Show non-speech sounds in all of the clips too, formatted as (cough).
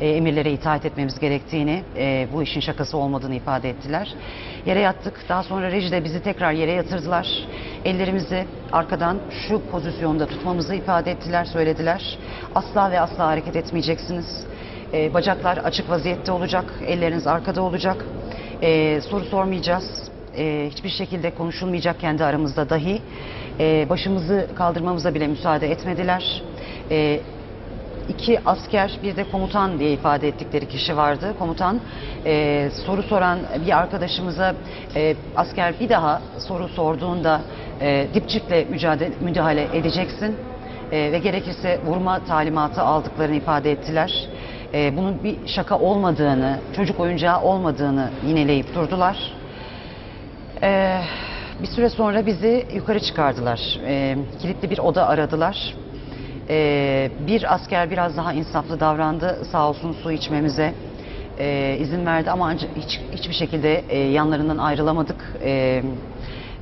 e, emirlere itaat etmemiz gerektiğini, e, bu işin şakası olmadığını ifade ettiler. Yere yattık. Daha sonra rejide bizi tekrar yere yatırdılar. Ellerimizi arkadan şu pozisyonda tutmamızı ifade ettiler, söylediler. Asla ve asla hareket etmeyeceksiniz. E, bacaklar açık vaziyette olacak, elleriniz arkada olacak. Soru sormayacağız. Hiçbir şekilde konuşulmayacak kendi aramızda dahi. Başımızı kaldırmamıza bile müsaade etmediler. E, iki asker bir de komutan diye ifade ettikleri kişi vardı. Komutan e, soru soran bir arkadaşımıza e, asker bir daha soru sorduğunda e, dipçikle mücadele, müdahale edeceksin e, ve gerekirse vurma talimatı aldıklarını ifade ettiler. E, bunun bir şaka olmadığını, çocuk oyuncağı olmadığını yineleyip durdular. Ee, bir süre sonra bizi yukarı çıkardılar. Ee, kilitli bir oda aradılar. Ee, bir asker biraz daha insaflı davrandı. Sağ olsun su içmemize e, izin verdi ama hiç, hiçbir şekilde e, yanlarından ayrılamadık. Ee,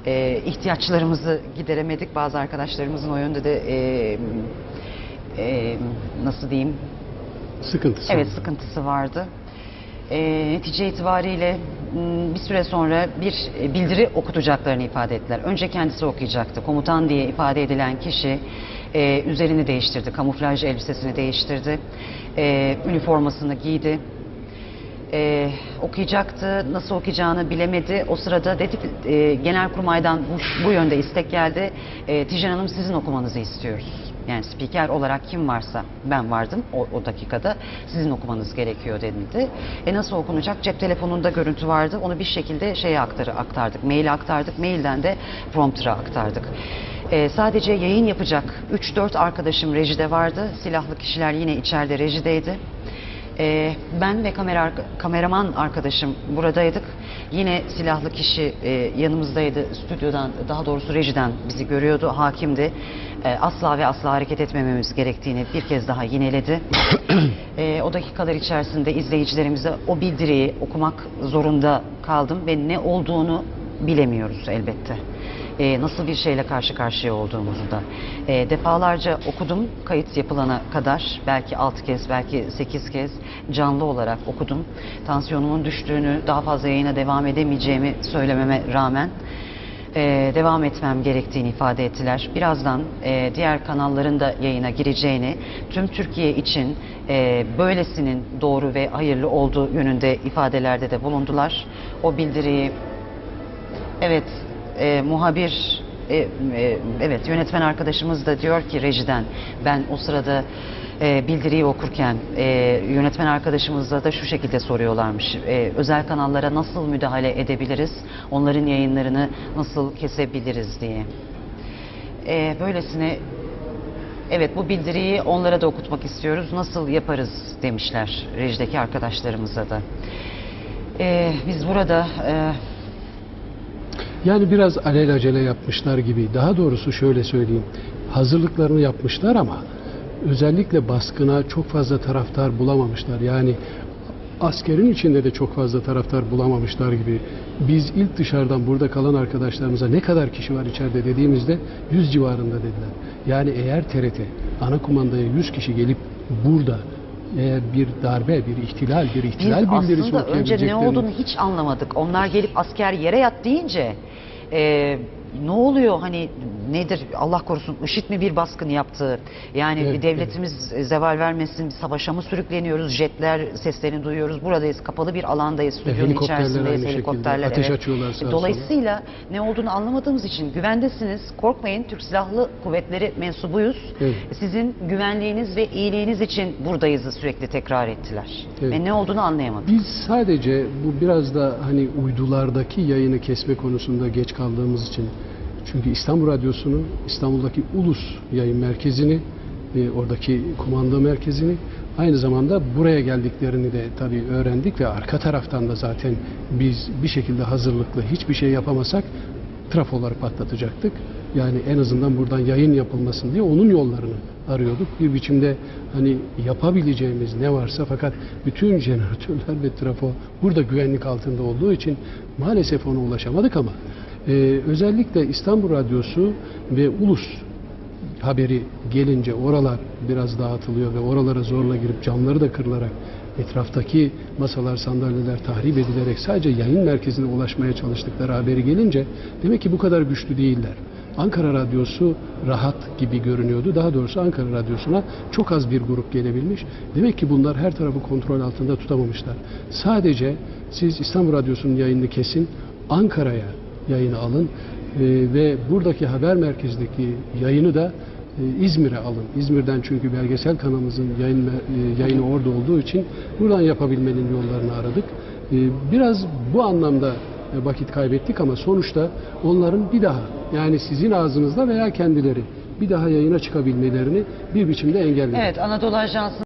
e, ihtiyaçlarımızı gideremedik. Bazı arkadaşlarımızın o yönde de e, e, nasıl diyeyim Sıkıntısı. Evet sıkıntısı vardı. E, netice itibariyle m, bir süre sonra bir e, bildiri okutacaklarını ifade ettiler. Önce kendisi okuyacaktı. Komutan diye ifade edilen kişi e, üzerini değiştirdi. Kamuflaj elbisesini değiştirdi. E, üniformasını giydi. E, okuyacaktı. Nasıl okuyacağını bilemedi. O sırada dedi ki e, Genelkurmay'dan bu, bu yönde istek geldi. E, Tijen Hanım sizin okumanızı istiyoruz. Yani spiker olarak kim varsa ben vardım o, o dakikada sizin okumanız gerekiyor denildi. E nasıl okunacak? Cep telefonunda görüntü vardı. Onu bir şekilde şeye aktarı, aktardık. Maile aktardık. Mailden de prompter'a aktardık. E, sadece yayın yapacak 3-4 arkadaşım rejide vardı. Silahlı kişiler yine içeride rejideydi. Ee, ben ve kamera, kameraman arkadaşım buradaydık. Yine silahlı kişi e, yanımızdaydı. Stüdyodan, daha doğrusu rejiden bizi görüyordu. Hakimdi. Ee, asla ve asla hareket etmememiz gerektiğini bir kez daha yineledi. (clears throat) Ee, o dakikalar içerisinde izleyicilerimize o bildiriyi okumak zorunda kaldım ve ne olduğunu bilemiyoruz elbette. Ee, nasıl bir şeyle karşı karşıya olduğumuzu da. Ee, defalarca okudum kayıt yapılana kadar. Belki 6 kez, belki 8 kez canlı olarak okudum. Tansiyonumun düştüğünü, daha fazla yayına devam edemeyeceğimi söylememe rağmen e, devam etmem gerektiğini ifade ettiler. Birazdan e, diğer kanalların da yayına gireceğini, tüm Türkiye için e, böylesinin doğru ve hayırlı olduğu yönünde ifadelerde de bulundular. O bildiriyi Evet, e, muhabir, e, e, evet yönetmen arkadaşımız da diyor ki rejiden, ben o sırada e, bildiriyi okurken e, yönetmen arkadaşımızla da şu şekilde soruyorlarmış. E, özel kanallara nasıl müdahale edebiliriz, onların yayınlarını nasıl kesebiliriz diye. E, böylesine Evet bu bildiriyi onlara da okutmak istiyoruz. Nasıl yaparız demişler rejideki arkadaşlarımıza da. E, biz burada e, Yani biraz alelacele yapmışlar gibi. Daha doğrusu şöyle söyleyeyim. Hazırlıklarını yapmışlar ama özellikle baskına çok fazla taraftar bulamamışlar. Yani askerin içinde de çok fazla taraftar bulamamışlar gibi. Biz ilk dışarıdan burada kalan arkadaşlarımıza ne kadar kişi var içeride dediğimizde 100 civarında dediler. Yani eğer TRT ana kumandaya 100 kişi gelip burada eğer bir darbe, bir ihtilal, bir Biz ihtilal bildirisi aslında önce ne okuyabileceklerini- olduğunu hiç anlamadık. Onlar gelip asker yere yat deyince e, ne oluyor hani nedir Allah korusun IŞİD mi bir baskın yaptı? Yani Evet, bir devletimiz zeval vermesin savaşa mı sürükleniyoruz? Jetler seslerini duyuyoruz. Buradayız kapalı bir alandayız. Stüdyonun içerisindeyiz. Helikopterler Ateş evet. açıyorlar sağa. Dolayısıyla ne olduğunu anlamadığımız için güvendesiniz. Korkmayın Türk Silahlı Kuvvetleri mensubuyuz. Evet. Sizin güvenliğiniz ve iyiliğiniz için buradayızı sürekli tekrar ettiler. Evet. Ve ne olduğunu anlayamadık. Biz sadece bu biraz da hani uydulardaki yayını kesme konusunda geç kaldığımız için çünkü İstanbul Radyosu'nun İstanbul'daki Ulus yayın merkezini e, oradaki kumanda merkezini aynı zamanda buraya geldiklerini de tabii öğrendik ve arka taraftan da zaten biz bir şekilde hazırlıklı hiçbir şey yapamasak trafoları patlatacaktık. Yani en azından buradan yayın yapılmasın diye onun yollarını arıyorduk. Bir biçimde hani yapabileceğimiz ne varsa fakat bütün jeneratörler ve trafo burada güvenlik altında olduğu için maalesef ona ulaşamadık ama e, özellikle İstanbul Radyosu ve Ulus haberi gelince oralar biraz dağıtılıyor ve oralara zorla girip camları da kırılarak etraftaki masalar, sandalyeler tahrip edilerek sadece yayın merkezine ulaşmaya çalıştıkları haberi gelince demek ki bu kadar güçlü değiller. Ankara Radyosu rahat gibi görünüyordu. Daha doğrusu Ankara Radyosu'na çok az bir grup gelebilmiş. Demek ki bunlar her tarafı kontrol altında tutamamışlar. Sadece siz İstanbul Radyosu'nun yayınını kesin, Ankara'ya yayını alın e, ve buradaki haber merkezindeki yayını da e, İzmir'e alın. İzmir'den çünkü belgesel kanalımızın yayın, e, yayını orada olduğu için buradan yapabilmenin yollarını aradık. E, Biraz bu anlamda e, vakit kaybettik ama sonuçta onların bir daha yani sizin ağzınızda veya kendileri bir daha yayına çıkabilmelerini bir biçimde engelledik. Evet Anadolu Ajansı